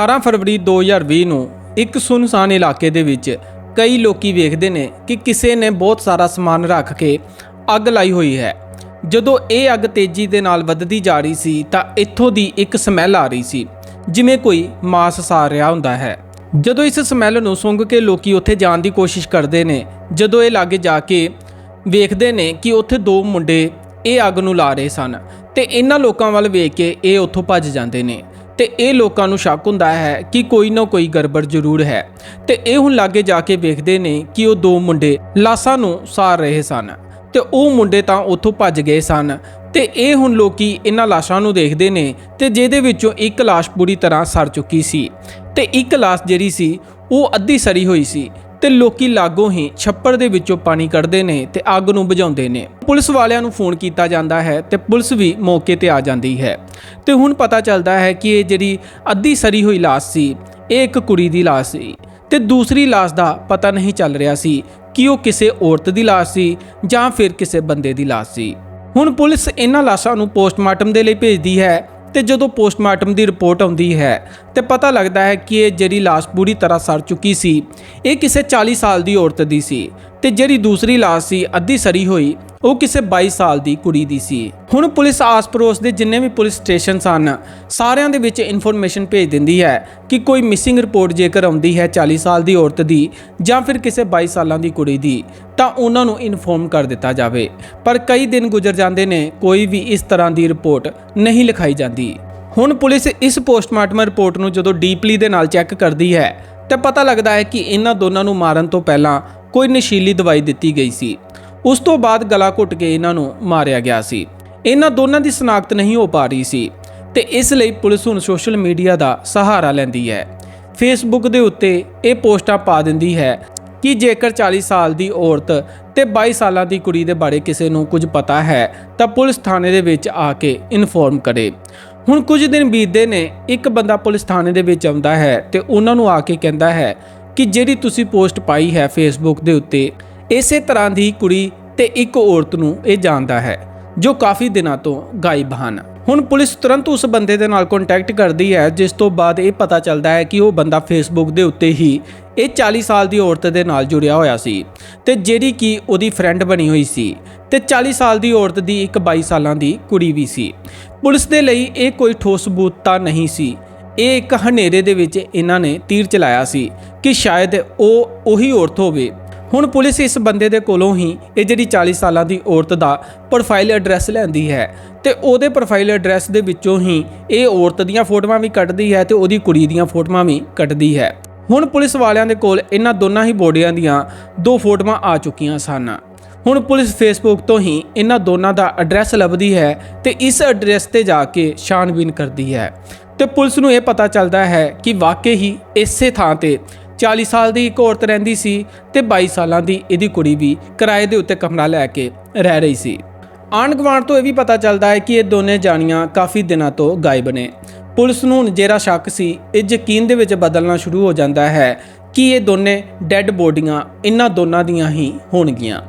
18 ਫਰਵਰੀ 2020 ਨੂੰ ਇੱਕ ਸੁਨਸਾਨ ਇਲਾਕੇ ਦੇ ਵਿੱਚ ਕਈ ਲੋਕੀ ਵੇਖਦੇ ਨੇ ਕਿ ਕਿਸੇ ਨੇ ਬਹੁਤ ਸਾਰਾ ਸਮਾਨ ਰੱਖ ਕੇ ਅੱਗ ਲਾਈ ਹੋਈ ਹੈ। ਜਦੋਂ ਇਹ ਅੱਗ ਤੇਜ਼ੀ ਦੇ ਨਾਲ ਵੱਧਦੀ ਜਾ ਰਹੀ ਸੀ ਤਾਂ ਇੱਥੋਂ ਦੀ ਇੱਕ ਸਮੈਲ ਆ ਰਹੀ ਸੀ, ਜਿਵੇਂ ਕੋਈ ਮਾਸ ਸਾਰ ਰਿਹਾ ਹੁੰਦਾ ਹੈ। ਜਦੋਂ ਇਸ ਸਮੈਲ ਨੂੰ ਸੁੰਘ ਕੇ ਲੋਕੀ ਉੱਥੇ ਜਾਣ ਦੀ ਕੋਸ਼ਿਸ਼ ਕਰਦੇ ਨੇ, ਜਦੋਂ ਇਹ ਲਾਗੇ ਜਾ ਕੇ ਵੇਖਦੇ ਨੇ ਕਿ ਉੱਥੇ ਦੋ ਮੁੰਡੇ ਇਹ ਅੱਗ ਨੂੰ ਲਾ ਰਹੇ ਸਨ ਤੇ ਇਹਨਾਂ ਲੋਕਾਂ ਵੱਲ ਵੇਖ ਕੇ ਇਹ ਉੱਥੋਂ ਭੱਜ ਜਾਂਦੇ ਨੇ। ਤੇ ਇਹ ਲੋਕਾਂ ਨੂੰ ਸ਼ੱਕ ਹੁੰਦਾ ਹੈ ਕਿ ਕੋਈ ਨਾ ਕੋਈ ਗੜਬੜ ਜ਼ਰੂਰ ਹੈ। ਤੇ ਇਹ ਹੁਣ ਲਾਗੇ ਜਾ ਕੇ ਵੇਖਦੇ ਨੇ ਕਿ ਉਹ ਦੋ ਮੁੰਡੇ ਲਾਸਾਂ ਨੂੰ ਸਾਰ ਰਹੇ ਸਨ ਤੇ ਉਹ ਮੁੰਡੇ ਤਾਂ ਉੱਥੋਂ ਭੱਜ ਗਏ ਸਨ ਤੇ ਇਹ ਹੁਣ ਲੋਕੀ ਇਹਨਾਂ ਲਾਸ਼ਾਂ ਨੂੰ ਦੇਖਦੇ ਨੇ ਤੇ ਜਿਹਦੇ ਵਿੱਚੋਂ ਇੱਕ ਲਾਸ਼ ਪੂਰੀ ਤਰ੍ਹਾਂ ਸੜ ਚੁੱਕੀ ਸੀ ਤੇ ਇੱਕ ਲਾਸ਼ ਜਿਹੜੀ ਸੀ ਉਹ ਅੱਧੀ ਸਰੀ ਹੋਈ ਸੀ ਤੇ ਲੋਕੀ ਲਾਗੋਂ ਹੀ ਛੱਪੜ ਦੇ ਵਿੱਚੋਂ ਪਾਣੀ ਕੱਢਦੇ ਨੇ ਤੇ ਅੱਗ ਨੂੰ ਬੁਝਾਉਂਦੇ ਨੇ। ਪੁਲਿਸ ਵਾਲਿਆਂ ਨੂੰ ਫੋਨ ਕੀਤਾ ਜਾਂਦਾ ਹੈ ਤੇ ਪੁਲਿਸ ਵੀ ਮੌਕੇ ਤੇ ਆ ਜਾਂਦੀ ਹੈ। ਤੇ ਹੁਣ ਪਤਾ ਚੱਲਦਾ ਹੈ ਕਿ ਇਹ ਜਿਹੜੀ ਅੱਧੀ ਸਰੀ ਹੋਈ ਲਾਸ਼ ਸੀ, ਇਹ ਇੱਕ ਕੁੜੀ ਦੀ ਲਾਸ਼ ਸੀ। ਤੇ ਦੂਸਰੀ ਲਾਸ਼ ਦਾ ਪਤਾ ਨਹੀਂ ਚੱਲ ਰਿਹਾ ਸੀ ਕਿ ਉਹ ਕਿਸੇ ਔਰਤ ਦੀ ਲਾਸ਼ ਸੀ ਜਾਂ ਫਿਰ ਕਿਸੇ ਬੰਦੇ ਦੀ ਲਾਸ਼ ਸੀ। ਹੁਣ ਪੁਲਿਸ ਇਹਨਾਂ ਲਾਸ਼ਾਂ ਨੂੰ ਪੋਸਟਮਾਰਟਮ ਦੇ ਲਈ ਭੇਜਦੀ ਹੈ ਤੇ ਜਦੋਂ ਪੋਸਟਮਾਰਟਮ ਦੀ ਰਿਪੋਰਟ ਆਉਂਦੀ ਹੈ ਤੇ ਪਤਾ ਲੱਗਦਾ ਹੈ ਕਿ ਇਹ ਜਿਹੜੀ ਲਾਸ਼ ਪੂਰੀ ਤਰ੍ਹਾਂ ਸੜ ਚੁੱਕੀ ਸੀ, ਇਹ ਕਿਸੇ 40 ਸਾਲ ਦੀ ਔਰਤ ਦੀ ਸੀ ਤੇ ਜਿਹੜੀ ਦੂਸਰੀ ਲਾਸ਼ ਸੀ, ਅੱਧੀ ਸਰੀ ਹੋਈ। ਉਹ ਕਿਸੇ 22 ਸਾਲ ਦੀ ਕੁੜੀ ਦੀ ਸੀ। ਹੁਣ ਪੁਲਿਸ ਆਸ-ਪੜੋਸ ਦੇ ਜਿੰਨੇ ਵੀ ਪੁਲਿਸ ਸਟੇਸ਼ਨ ਸਨ, ਸਾਰਿਆਂ ਦੇ ਵਿੱਚ ਇਨਫੋਰਮੇਸ਼ਨ ਭੇਜ ਦਿੰਦੀ ਹੈ ਕਿ ਕੋਈ ਮਿਸਿੰਗ ਰਿਪੋਰਟ ਜੇਕਰ ਆਉਂਦੀ ਹੈ 40 ਸਾਲ ਦੀ ਔਰਤ ਦੀ ਜਾਂ ਫਿਰ ਕਿਸੇ 22 ਸਾਲਾਂ ਦੀ ਕੁੜੀ ਦੀ, ਤਾਂ ਉਹਨਾਂ ਨੂੰ ਇਨਫੋਰਮ ਕਰ ਦਿੱਤਾ ਜਾਵੇ। ਪਰ ਕਈ ਦਿਨ ਗੁਜ਼ਰ ਜਾਂਦੇ ਨੇ, ਕੋਈ ਵੀ ਇਸ ਤਰ੍ਹਾਂ ਦੀ ਰਿਪੋਰਟ ਨਹੀਂ ਲਿਖਾਈ ਜਾਂਦੀ। ਹੁਣ ਪੁਲਿਸ ਇਸ ਪੋਸਟਮਾਰਟਮ ਰਿਪੋਰਟ ਨੂੰ ਜਦੋਂ ਡੀਪਲੀ ਦੇ ਨਾਲ ਚੈੱਕ ਕਰਦੀ ਹੈ, ਤੇ ਪਤਾ ਲੱਗਦਾ ਹੈ ਕਿ ਇਹਨਾਂ ਦੋਨਾਂ ਨੂੰ ਮਾਰਨ ਤੋਂ ਪਹਿਲਾਂ ਕੋਈ ਨਸ਼ੀਲੀ ਦਵਾਈ ਦਿੱਤੀ ਗਈ ਸੀ। ਉਸ ਤੋਂ ਬਾਅਦ ਗਲਾ ਘੁੱਟ ਕੇ ਇਹਨਾਂ ਨੂੰ ਮਾਰਿਆ ਗਿਆ ਸੀ। ਇਹਨਾਂ ਦੋਨਾਂ ਦੀ ਸ਼ਨਾਖਤ ਨਹੀਂ ਹੋ ਪਾ ਰਹੀ ਸੀ ਤੇ ਇਸ ਲਈ ਪੁਲਿਸ ਹੁਣ ਸੋਸ਼ਲ ਮੀਡੀਆ ਦਾ ਸਹਾਰਾ ਲੈਂਦੀ ਹੈ। ਫੇਸਬੁੱਕ ਦੇ ਉੱਤੇ ਇਹ ਪੋਸਟਾਂ ਪਾ ਦਿੰਦੀ ਹੈ ਕਿ ਜੇਕਰ 40 ਸਾਲ ਦੀ ਔਰਤ ਤੇ 22 ਸਾਲਾਂ ਦੀ ਕੁੜੀ ਦੇ ਬਾਰੇ ਕਿਸੇ ਨੂੰ ਕੁਝ ਪਤਾ ਹੈ, ਤਾਂ ਪੁਲਿਸ ਥਾਣੇ ਦੇ ਵਿੱਚ ਆ ਕੇ ਇਨਫੋਰਮ ਕਰੇ। ਹੁਣ ਕੁਝ ਦਿਨ ਬੀਤਦੇ ਨੇ, ਇੱਕ ਬੰਦਾ ਪੁਲਿਸ ਥਾਣੇ ਦੇ ਵਿੱਚ ਆਉਂਦਾ ਹੈ ਤੇ ਉਹਨਾਂ ਨੂੰ ਆ ਕੇ ਕਹਿੰਦਾ ਹੈ ਕਿ ਜਿਹੜੀ ਤੁਸੀਂ ਪੋਸਟ ਪਾਈ ਹੈ ਫੇਸਬੁੱਕ ਦੇ ਉੱਤੇ ਇਸੇ ਤਰ੍ਹਾਂ ਦੀ ਕੁੜੀ ਤੇ ਇੱਕ ਔਰਤ ਨੂੰ ਇਹ ਜਾਣਦਾ ਹੈ, ਜੋ ਕਾਫੀ ਦਿਨਾਂ ਤੋਂ ਗਾਇਬ ਹਨ। ਹੁਣ ਪੁਲਿਸ ਤੁਰੰਤ ਉਸ ਬੰਦੇ ਦੇ ਨਾਲ ਕੰਟੈਕਟ ਕਰਦੀ ਹੈ, ਜਿਸ ਤੋਂ ਬਾਅਦ ਇਹ ਪਤਾ ਚੱਲਦਾ ਹੈ ਕਿ ਉਹ ਬੰਦਾ ਫੇਸਬੁੱਕ ਦੇ ਉੱਤੇ ਹੀ ਇਹ 40 ਸਾਲ ਦੀ ਔਰਤ ਦੇ ਨਾਲ ਜੁੜਿਆ ਹੋਇਆ ਸੀ ਤੇ ਜਿਹੜੀ ਕਿ ਉਹਦੀ ਫਰੈਂਡ ਬਣੀ ਹੋਈ ਸੀ ਤੇ 40 ਸਾਲ ਦੀ ਔਰਤ ਦੀ ਇੱਕ 22 ਸਾਲਾਂ ਦੀ ਕੁੜੀ ਵੀ ਸੀ। ਪੁਲਿਸ ਦੇ ਲਈ ਇਹ ਕੋਈ ਠੋਸ ਸਬੂਤ ਤਾਂ ਨਹੀਂ ਸੀ। ਇਹ ਇੱਕ ਹਨੇਰੇ ਦੇ ਵਿੱਚ ਇਹਨਾਂ ਨੇ ਤੀਰ ਚਲਾਇਆ ਸੀ ਕਿ ਸ਼ਾਇਦ ਉਹ ਉਹੀ ਔਰਤ ਹੋਵੇ ਹੁਣ ਪੁਲਿਸ ਇਸ ਬੰਦੇ ਦੇ ਕੋਲੋਂ ਹੀ ਇਹ ਜਿਹੜੀ 40 ਸਾਲਾਂ ਦੀ ਔਰਤ ਦਾ ਪ੍ਰੋਫਾਈਲ ਐਡਰੈਸ ਲੈਂਦੀ ਹੈ ਤੇ ਉਹਦੇ ਪ੍ਰੋਫਾਈਲ ਐਡਰੈਸ ਦੇ ਵਿੱਚੋਂ ਹੀ ਇਹ ਔਰਤ ਦੀਆਂ ਫੋਟੋਆਂ ਵੀ ਕੱਢਦੀ ਹੈ ਤੇ ਉਹਦੀ ਕੁੜੀ ਦੀਆਂ ਫੋਟੋਆਂ ਵੀ ਕੱਢਦੀ ਹੈ। ਹੁਣ ਪੁਲਿਸ ਵਾਲਿਆਂ ਦੇ ਕੋਲ ਇਹਨਾਂ ਦੋਨਾਂ ਹੀ ਬੋਡੀਆਂ ਦੀਆਂ ਦੋ ਫੋਟੋਆਂ ਆ ਚੁੱਕੀਆਂ ਸਨ। ਹੁਣ ਪੁਲਿਸ ਫੇਸਬੁੱਕ ਤੋਂ ਹੀ ਇਹਨਾਂ ਦੋਨਾਂ ਦਾ ਐਡਰੈਸ ਲੱਭਦੀ ਹੈ ਤੇ ਇਸ ਐਡਰੈਸ ਤੇ ਜਾ ਕੇ ਛਾਣਬੀਨ ਕਰਦੀ ਹੈ। ਤੇ ਪੁਲਿਸ ਨੂੰ ਇਹ ਪਤਾ ਚੱਲਦਾ ਹੈ ਕਿ ਵਾਕਈ ਹੀ ਇਸੇ ਥਾਂ ਤੇ 40 ਸਾਲ ਦੀ ਇੱਕ ਔਰਤ ਰਹਿੰਦੀ ਸੀ ਤੇ 22 ਸਾਲਾਂ ਦੀ ਇਹਦੀ ਕੁੜੀ ਵੀ ਕਿਰਾਏ ਦੇ ਉੱਤੇ ਕਮਰਾ ਲੈ ਕੇ ਰਹਿ ਰਹੀ ਸੀ। ਆਂਢ ਗੁਆਂਢ ਤੋਂ ਇਹ ਵੀ ਪਤਾ ਚੱਲਦਾ ਹੈ ਕਿ ਇਹ ਦੋਨੇ ਜਾਣੀਆਂ ਕਾਫੀ ਦਿਨਾਂ ਤੋਂ ਗਾਇਬ ਨੇ। ਪੁਲਿਸ ਨੂੰ ਹੁਣ ਜਿਹੜਾ ਸ਼ੱਕ ਸੀ, ਇਹ ਯਕੀਨ ਦੇ ਵਿੱਚ ਬਦਲਣਾ ਸ਼ੁਰੂ ਹੋ ਜਾਂਦਾ ਹੈ ਕਿ ਇਹ ਦੋਨੇ ਡੈੱਡ ਬੋਡੀਆਂ ਇਹਨਾਂ ਦੋਨਾਂ ਦੀਆਂ ਹੀ ਹੋਣਗੀਆਂ।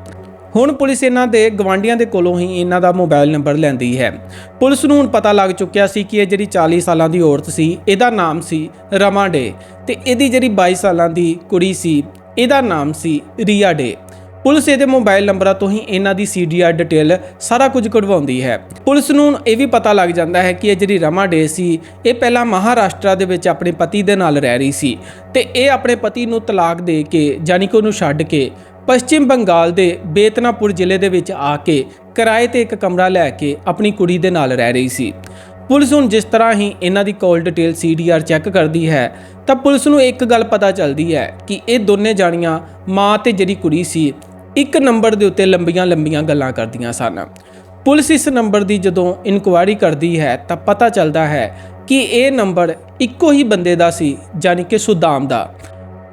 ਹੁਣ ਪੁਲਿਸ ਇਹਨਾਂ ਦੇ ਗਵਾਂਡੀਆਂ ਦੇ ਕੋਲੋਂ ਹੀ ਇਹਨਾਂ ਦਾ ਮੋਬਾਈਲ ਨੰਬਰ ਲੈਂਦੀ ਹੈ। ਪੁਲਿਸ ਨੂੰ ਹੁਣ ਪਤਾ ਲੱਗ ਚੁੱਕਿਆ ਸੀ ਕਿ ਇਹ ਜਿਹੜੀ 40 ਸਾਲਾਂ ਦੀ ਔਰਤ ਸੀ, ਇਹਦਾ ਨਾਮ ਸੀ ਰਮਾ ਡੇ ਤੇ ਇਹਦੀ ਜਿਹੜੀ 22 ਸਾਲਾਂ ਦੀ ਕੁੜੀ ਸੀ, ਇਹਦਾ ਨਾਮ ਸੀ ਰੀਆ ਡੇ। ਪੁਲਿਸ ਇਹਦੇ ਮੋਬਾਈਲ ਨੰਬਰਾਂ ਤੋਂ ਹੀ ਇਹਨਾਂ ਦੀ ਸੀਡੀਆਰ ਡਿਟੇਲ ਸਾਰਾ ਕੁਝ ਕਢਵਾਉਂਦੀ ਹੈ। ਪੁਲਿਸ ਨੂੰ ਇਹ ਵੀ ਪਤਾ ਲੱਗ ਜਾਂਦਾ ਹੈ ਕਿ ਇਹ ਜਿਹੜੀ ਰਮਾ ਡੇ ਸੀ, ਇਹ ਪਹਿਲਾਂ ਮਹਾਰਾਸ਼ਟਰ ਦੇ ਵਿੱਚ ਆਪਣੇ ਪਤੀ ਦੇ ਨਾਲ ਰਹਿ ਰਹੀ ਸੀ ਤੇ ਇਹ ਆਪਣੇ ਪਤੀ ਨੂੰ ਤਲਾਕ ਦੇ ਕੇ ਜਾਨੀ ਕਿ ਉਹਨੂੰ ਛੱਡ ਕੇ ਪੱਛਮੀ ਬੰਗਾਲ ਦੇ ਬੇਤਨਾਪੁਰ ਜ਼ਿਲ੍ਹੇ ਦੇ ਵਿੱਚ ਆ ਕੇ ਕਿਰਾਏ ਤੇ ਇੱਕ ਕਮਰਾ ਲੈ ਕੇ ਆਪਣੀ ਕੁੜੀ ਦੇ ਨਾਲ ਰਹਿ ਰਹੀ ਸੀ। ਪੁਲਿਸ ਹੁਣ ਜਿਸ ਤਰ੍ਹਾਂ ਹੀ ਇਹਨਾਂ ਦੀ ਕਾਲ ਡਿਟੇਲ ਸੀਡੀਆਰ ਚੈੱਕ ਕਰਦੀ ਹੈ, ਤਾਂ ਪੁਲਿਸ ਨੂੰ ਇੱਕ ਗੱਲ ਪਤਾ ਚੱਲਦੀ ਹੈ ਕਿ ਇਹ ਦੋਨੇ ਜਾਣੀਆਂ ਮਾਂ ਤੇ ਜਿਹੜੀ ਕੁੜੀ ਸੀ, ਇੱਕ ਨੰਬਰ ਦੇ ਉੱਤੇ ਲੰਬੀਆਂ ਲੰਬੀਆਂ ਗੱਲਾਂ ਕਰਦੀਆਂ ਸਨ। ਪੁਲਿਸ ਇਸ ਨੰਬਰ ਦੀ ਜਦੋਂ ਇਨਕੁਆਇਰੀ ਕਰਦੀ ਹੈ, ਤਾਂ ਪਤਾ ਚੱਲਦਾ ਹੈ ਕਿ ਇਹ ਨੰਬਰ ਇੱਕੋ ਹੀ ਬੰਦੇ ਦਾ ਸੀ ਯਾਨੀ ਕਿ ਸੁਦਾਮ ਦਾ।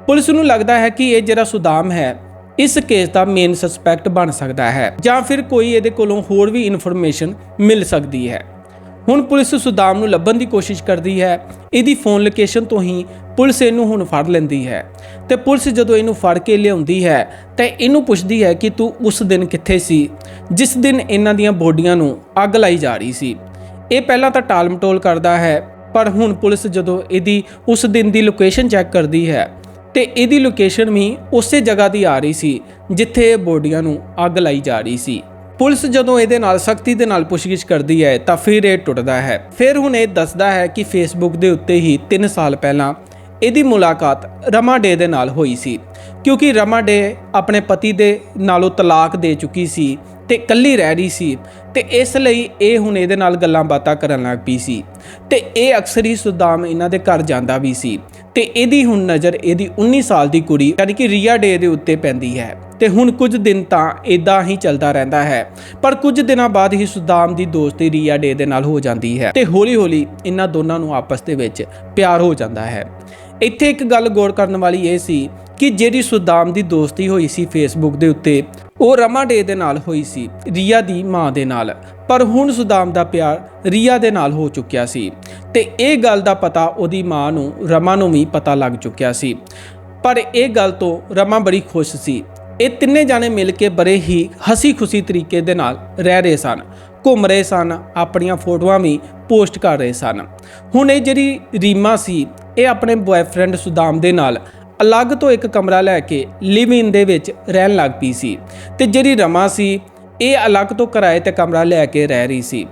ਪੁਲਿਸ ਨੂੰ ਲੱਗਦਾ ਹੈ ਕਿ ਇਹ ਜਿਹੜਾ ਸੁਦਾਮ ਹੈ ਇਸ ਕੇਸ ਦਾ ਮੇਨ ਸਸਪੈਕਟ ਬਣ ਸਕਦਾ ਹੈ ਜਾਂ ਫਿਰ ਕੋਈ ਇਹਦੇ ਕੋਲੋਂ ਹੋਰ ਵੀ ਇਨਫੋਰਮੇਸ਼ਨ ਮਿਲ ਸਕਦੀ ਹੈ। ਹੁਣ ਪੁਲਿਸ ਸੁਦਾਮ ਨੂੰ ਲੱਭਣ ਦੀ ਕੋਸ਼ਿਸ਼ ਕਰਦੀ ਹੈ। ਇਹਦੀ ਫੋਨ ਲੋਕੇਸ਼ਨ ਤੋਂ ਹੀ ਪੁਲਿਸ ਇਹਨੂੰ ਹੁਣ ਫੜ ਲੈਂਦੀ ਹੈ। ਤੇ ਪੁਲਿਸ ਜਦੋਂ ਇਹਨੂੰ ਫੜ ਕੇ ਲਿਆਉਂਦੀ ਹੈ, ਤਾਂ ਇਹਨੂੰ ਪੁੱਛਦੀ ਹੈ ਕਿ ਤੂੰ ਉਸ ਦਿਨ ਕਿੱਥੇ ਸੀ? ਜਿਸ ਦਿਨ ਇਹਨਾਂ ਦੀਆਂ ਬੋਡੀਆਂ ਨੂੰ ਅੱਗ ਲਾਈ ਜਾ ਰਹੀ ਸੀ। ਇਹ ਪਹਿਲਾਂ ਤਾਂ ਟਾਲਮਟੋਲ ਕਰਦਾ ਹੈ, ਪਰ ਹੁਣ ਪੁਲਿਸ ਜਦੋਂ ਇਹਦੀ ਉਸ ਦਿਨ ਦੀ ਲੋਕੇਸ਼ਨ ਚੈੱਕ ਕਰਦੀ ਹੈ ਤੇ ਇਹਦੀ ਲੋਕੇਸ਼ਨ ਵੀ ਉਸੇ ਜਗ੍ਹਾ ਦੀ ਆ ਰਹੀ ਸੀ, ਜਿੱਥੇ ਇਹ ਬੋਡੀਆਂ ਨੂੰ ਅੱਗ ਲਾਈ ਜਾ ਰਹੀ ਸੀ। ਪੁਲਿਸ ਜਦੋਂ ਇਹਦੇ ਨਾਲ ਸਖਤੀ ਦੇ ਨਾਲ ਪੁੱਛਗਿੱਛ ਕਰਦੀ ਹੈ, ਤਾਂ ਫਿਰ ਇਹ ਟੁੱਟਦਾ ਹੈ। ਫਿਰ ਹੁਣ ਇਹ ਦੱਸਦਾ ਹੈ ਕਿ ਫੇਸਬੁੱਕ ਦੇ ਉੱਤੇ ਹੀ 3 ਸਾਲ ਪਹਿਲਾਂ ਇਹਦੀ ਮੁਲਾਕਾਤ ਰਮਾ ਡੇ ਦੇ ਨਾਲ ਹੋਈ ਸੀ, ਕਿਉਂਕਿ ਰਮਾ ਡੇ ਆਪਣੇ ਪਤੀ ਦੇ ਨਾਲੋਂ ਤਲਾਕ ਦੇ ਚੁੱਕੀ ਸੀ ਤੇ ਇਕੱਲੀ ਰਹਿ ਰਹੀ ਸੀ। ਤੇ ਇਸ ਲਈ ਇਹ ਹੁਣ ਇਹਦੇ ਨਾਲ ਗੱਲਾਂ ਬਾਤਾਂ ਕਰਨ ਲੱਗ ਪਈ ਸੀ। ਤੇ ਇਹ ਅਕਸਰ ਹੀ ਸੁਦਾਮ ਇਹਨਾਂ ਦੇ ਘਰ ਜਾਂਦਾ ਵੀ ਸੀ। ਤੇ ਇਹਦੀ ਹੁਣ ਨਜ਼ਰ ਇਹਦੀ 19 ਸਾਲ ਦੀ ਕੁੜੀ ਯਾਨੀ ਕਿ ਰੀਆ ਡੇ ਦੇ ਉੱਤੇ ਪੈਂਦੀ ਹੈ। ਤੇ ਹੁਣ ਕੁਝ ਦਿਨ ਤਾਂ ਇਦਾਂ ਹੀ ਚੱਲਦਾ ਰਹਿੰਦਾ ਹੈ। ਪਰ ਕੁਝ ਦਿਨਾਂ ਬਾਅਦ ਹੀ ਸੁਦਾਮ ਦੀ ਦੋਸਤੀ ਰੀਆ ਡੇ ਦੇ ਨਾਲ ਹੋ ਜਾਂਦੀ ਹੈ ਤੇ ਹੌਲੀ-ਹੌਲੀ ਇਹਨਾਂ ਦੋਨਾਂ ਨੂੰ ਆਪਸ ਦੇ ਵਿੱਚ ਪਿਆਰ ਹੋ ਜਾਂਦਾ ਹੈ। ਇੱਥੇ ਇੱਕ ਗੱਲ ਗੌਰ ਕਰਨ ਵਾਲੀ ਇਹ ਸੀ ਕਿ ਜਿਹੜੀ ਸੁਦਾਮ ਦੀ ਦੋਸਤੀ ਹੋਈ ਸੀ ਫੇਸਬੁੱਕ ਦੇ ਉੱਤੇ ਉਹ ਰਮਾ ਡੇ ਦੇ ਨਾਲ ਹੋਈ ਸੀ, ਰੀਆ ਦੀ ਮਾਂ ਦੇ ਨਾਲ। ਪਰ ਹੁਣ ਸੁਦਾਮ ਦਾ ਪਿਆਰ ਰੀਆ ਦੇ ਨਾਲ ਹੋ ਚੁੱਕਿਆ ਸੀ ਤੇ ਇਹ ਗੱਲ ਦਾ ਪਤਾ ਉਹਦੀ ਮਾਂ ਨੂੰ, ਰਮਾ ਨੂੰ ਵੀ ਪਤਾ ਲੱਗ ਚੁੱਕਿਆ ਸੀ। ਪਰ ਇਹ ਗੱਲ ਤੋਂ ਰਮਾ ਬੜੀ ਖੁਸ਼ ਸੀ। ਇਹ ਤਿੰਨੇ ਜਾਣੇ ਮਿਲ ਕੇ ਬੜੇ ਹੀ ਹਸੀ ਖੁਸ਼ੀ ਤਰੀਕੇ ਦੇ ਨਾਲ ਰਹਿ ਰਹੇ ਸਨ, ਘੁੰਮ ਰਹੇ ਸਨ, ਆਪਣੀਆਂ ਫੋਟੋਆਂ ਵੀ ਪੋਸਟ ਕਰ ਰਹੇ ਸਨ। ਹੁਣ ਇਹ ਜਿਹੜੀ ਰੀਮਾ ਸੀ, ਇਹ ਆਪਣੇ ਬॉयਫ੍ਰੈਂਡ ਸੁਦਾਮ ਦੇ ਨਾਲ ਅਲੱਗ ਤੋਂ ਇੱਕ ਕਮਰਾ ਲੈ ਕੇ ਲਿਵ ਇਨ ਦੇ ਵਿੱਚ ਰਹਿਣ ਲੱਗ ਪਈ ਸੀ ਤੇ ਜਿਹੜੀ ਰਮਾ ਸੀ, ਇਹ ਅਲੱਗ ਤੋਂ ਕਿਰਾਏ ਤੇ ਕਮਰਾ ਲੈ ਕੇ ਰਹਿ ਰਹੀ ਸੀ।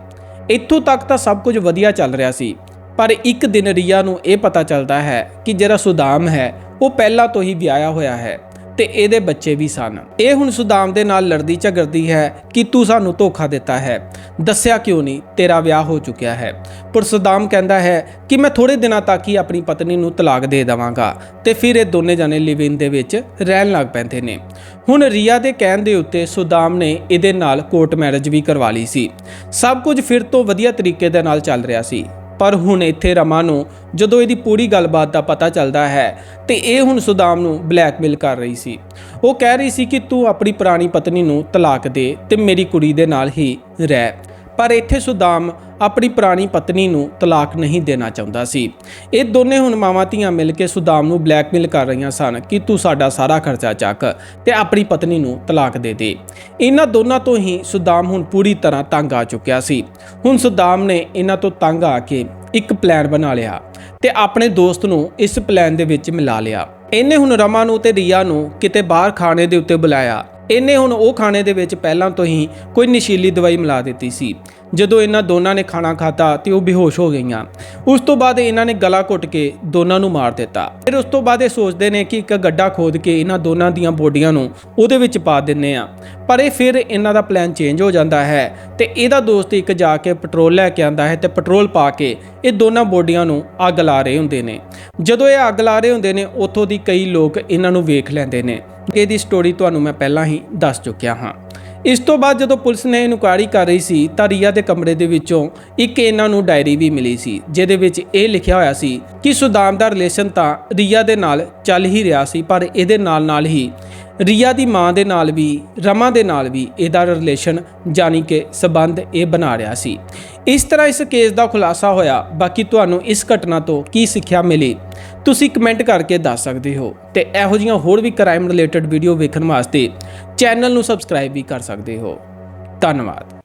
ਇੱਥੋਂ ਤੱਕ ਤਾਂ ਸਭ ਕੁਝ ਵਧੀਆ ਚੱਲ ਰਿਹਾ ਸੀ, ਪਰ ਇੱਕ ਦਿਨ ਰੀਆ ਨੂੰ ਇਹ ਪਤਾ ਚੱਲਦਾ ਹੈ ਕਿ ਜਿਹੜਾ ਸੁਦਾਮ ਹੈ, ਉਹ ਪਹਿਲਾਂ ਤੋਂ ਹੀ ਵਿਆਹਿਆ ਹੋਇਆ ਹੈ। ਤੇ ਇਹਦੇ ਬੱਚੇ ਵੀ ਸਨ। ਇਹ ਹੁਣ ਸੁਦਾਮ ਦੇ ਨਾਲ ਲੜਦੀ ਝਗੜਦੀ ਹੈ ਕਿ ਤੂੰ ਸਾਨੂੰ ਧੋਖਾ ਦਿੱਤਾ ਹੈ। ਦੱਸਿਆ ਕਿਉਂ ਨਹੀਂ? ਤੇਰਾ ਵਿਆਹ ਹੋ ਚੁੱਕਿਆ ਹੈ। ਪਰ ਸੁਦਾਮ ਕਹਿੰਦਾ ਹੈ ਕਿ ਮੈਂ ਥੋੜੇ ਦਿਨਾਂ ਤੱਕ ਹੀ ਆਪਣੀ ਪਤਨੀ ਨੂੰ ਤਲਾਕ ਦੇ ਦੇਵਾਂਗਾ ਤੇ ਫਿਰ ਇਹ ਦੋਨੇ ਜਣੇ ਲਿਵ ਇਨ ਦੇ ਵਿੱਚ ਰਹਿਣ ਲੱਗ ਪੈਂਦੇ ਨੇ। ਹੁਣ ਰੀਆ ਦੇ ਕਹਿਣ ਦੇ ਉੱਤੇ ਸੁਦਾਮ ਨੇ ਇਹਦੇ ਨਾਲ ਕੋਰਟ ਮੈਰਿਜ ਵੀ ਕਰਵਾ ਲਈ ਸੀ। ਸਭ ਕੁਝ ਫਿਰ ਤੋਂ ਵਧੀਆ ਤਰੀਕੇ ਦੇ ਨਾਲ ਚੱਲ ਰਿਹਾ ਸੀ। ਪਰ ਹੁਣ ਇੱਥੇ ਰਮਾ ਨੂੰ ਜਦੋਂ ਇਹਦੀ ਪੂਰੀ ਗੱਲਬਾਤ ਦਾ ਪਤਾ ਚੱਲਦਾ ਹੈ ਤੇ ਇਹ ਹੁਣ ਸੁਦਾਮ ਨੂੰ ਬਲੈਕਮੇਲ ਕਰ ਰਹੀ ਸੀ। ਉਹ ਕਹਿ ਰਹੀ ਸੀ ਕਿ ਤੂੰ ਆਪਣੀ ਪੁਰਾਣੀ ਪਤਨੀ ਨੂੰ ਤਲਾਕ ਦੇ ਤੇ ਮੇਰੀ ਕੁੜੀ ਦੇ ਨਾਲ ਹੀ ਰਹਿ। ਪਰ ਇੱਥੇ ਸੁਦਾਮ ਆਪਣੀ ਪੁਰਾਣੀ ਪਤਨੀ ਨੂੰ ਤਲਾਕ ਨਹੀਂ ਦੇਣਾ ਚਾਹੁੰਦਾ ਸੀ। ਇਹ ਦੋਨੇ ਹੁਣ ਮਾਵਾਂ ਧੀਆਂ ਮਿਲ ਕੇ ਸੁਦਾਮ ਨੂੰ ਬਲੈਕਮੇਲ ਕਰ ਰਹੀਆਂ ਸਨ ਕਿ ਤੂੰ ਸਾਡਾ ਸਾਰਾ ਖਰਚਾ ਚੱਕ ਤੇ ਆਪਣੀ ਪਤਨੀ ਨੂੰ ਤਲਾਕ ਦੇ ਦੇ। ਇਹਨਾਂ ਦੋਨਾਂ ਤੋਂ ਹੀ ਸੁਦਾਮ ਹੁਣ ਪੂਰੀ ਤਰ੍ਹਾਂ ਤੰਗ ਆ ਚੁੱਕਿਆ ਸੀ। ਹੁਣ ਸੁਦਾਮ ਨੇ ਇਹਨਾਂ ਤੋਂ ਤੰਗ ਆ ਕੇ ਇੱਕ ਪਲਾਨ ਬਣਾ ਲਿਆ ਤੇ ਆਪਣੇ ਦੋਸਤ ਨੂੰ ਇਸ ਪਲਾਨ ਦੇ ਵਿੱਚ ਮਿਲਾ ਲਿਆ। ਇਹਨੇ ਹੁਣ ਰਮਾ ਨੂੰ ਤੇ ਰੀਆ ਨੂੰ ਕਿਤੇ ਬਾਹਰ ਖਾਣੇ ਦੇ ਉੱਤੇ ਬੁਲਾਇਆ। ਇਹਨੇ ਹੁਣ ਉਹ ਖਾਣੇ ਦੇ ਵਿੱਚ ਪਹਿਲਾਂ ਤੋਂ ਹੀ ਕੋਈ ਨਸ਼ੀਲੀ ਦਵਾਈ ਮਿਲਾ ਦਿੱਤੀ ਸੀ। ਜਦੋਂ ਇਹਨਾਂ ਦੋਨਾਂ ਨੇ ਖਾਣਾ ਖਾਤਾ ਤੇ ਉਹ ਬੇਹੋਸ਼ ਹੋ ਗਈਆਂ। ਉਸ ਤੋਂ ਬਾਅਦ ਇਹਨਾਂ ਨੇ ਗਲਾ ਘੁੱਟ ਕੇ ਦੋਨਾਂ ਨੂੰ ਮਾਰ ਦਿੱਤਾ। ਫਿਰ ਉਸ ਤੋਂ ਬਾਅਦ ਇਹ ਸੋਚਦੇ ਨੇ ਕਿ ਇੱਕ ਗੱਡਾ ਖੋਦ ਕੇ ਇਹਨਾਂ ਦੋਨਾਂ ਦੀਆਂ ਬੋਡੀਆਂ ਨੂੰ ਉਹਦੇ ਵਿੱਚ ਪਾ ਦਿੰਨੇ ਆ। ਪਰ ਇਹ ਫਿਰ ਇਹਨਾਂ ਦਾ ਪਲਾਨ ਚੇਂਜ ਹੋ ਜਾਂਦਾ ਹੈ ਤੇ ਇਹਦਾ ਦੋਸਤ ਇੱਕ ਜਾ ਕੇ ਪੈਟਰੋਲ ਲੈ ਕੇ ਆਂਦਾ ਹੈ ਤੇ ਪੈਟਰੋਲ ਪਾ ਕੇ ਇਹ ਦੋਨਾਂ ਬੋਡੀਆਂ ਨੂੰ ਅੱਗ ਲਾ ਰਹੇ ਹੁੰਦੇ ਨੇ। ਜਦੋਂ ਇਹ ਅੱਗ ਲਾ ਰਹੇ ਹੁੰਦੇ ਨੇ, ਉੱਥੋਂ ਦੀ ਕਈ ਲੋਕ ਇਹਨਾਂ ਨੂੰ ਵੇਖ ਲੈਂਦੇ ਨੇ। ਇਹਦੀ ਸਟੋਰੀ ਤੁਹਾਨੂੰ ਮੈਂ ਪਹਿਲਾਂ ਹੀ ਦੱਸ ਚੁੱਕਿਆ ਹਾਂ। ਇਸ ਤੋਂ ਬਾਅਦ ਜਦੋਂ ਪੁਲਿਸ ਨੇ ਇਨਕੁਆਇਰੀ ਕਰ ਰਹੀ ਸੀ, ਤਾਂ ਰੀਆ ਦੇ ਕਮਰੇ ਦੇ ਵਿੱਚੋਂ ਇੱਕ ਇਹਨਾਂ ਨੂੰ ਡਾਇਰੀ ਵੀ ਮਿਲੀ ਸੀ, ਜਿਹਦੇ ਵਿੱਚ ਇਹ ਲਿਖਿਆ ਹੋਇਆ ਸੀ ਕਿ ਸੁਦਾਮ ਦਾ ਰਿਲੇਸ਼ਨ ਤਾਂ ਰੀਆ ਦੇ ਨਾਲ ਚੱਲ ਹੀ ਰਿਹਾ ਸੀ, ਪਰ ਇਹਦੇ ਨਾਲ ਨਾਲ ਹੀ ਰੀਆ ਦੀ ਮਾਂ ਦੇ ਨਾਲ ਵੀ, ਰਮਾ ਦੇ ਨਾਲ ਵੀ ਇਹਦਾ ਰਿਲੇਸ਼ਨ ਜਾਨੀ ਕਿ ਸਬੰਧ ਇਹ ਬਣਾ ਰਿਹਾ ਸੀ। ਇਸ ਤਰ੍ਹਾਂ ਇਸ ਕੇਸ ਦਾ ਖੁਲਾਸਾ ਹੋਇਆ। ਬਾਕੀ ਤੁਹਾਨੂੰ ਇਸ ਘਟਨਾ ਤੋਂ ਕੀ ਸਿੱਖਿਆ ਮਿਲੀ? ਤੁਸੀਂ ਕਮੈਂਟ ਕਰਕੇ ਦੱਸ ਸਕਦੇ ਹੋ ਤੇ ਇਹੋ ਜਿਹੀਆਂ ਹੋਰ ਵੀ ਕ੍ਰਾਈਮ ਰਿਲੇਟਡ ਵੀਡੀਓ ਵੇਖਣ ਵਾਸਤੇ ਚੈਨਲ ਨੂੰ ਸਬਸਕ੍ਰਾਈਬ ਵੀ ਕਰ ਸਕਦੇ ਹੋ। ਧੰਨਵਾਦ।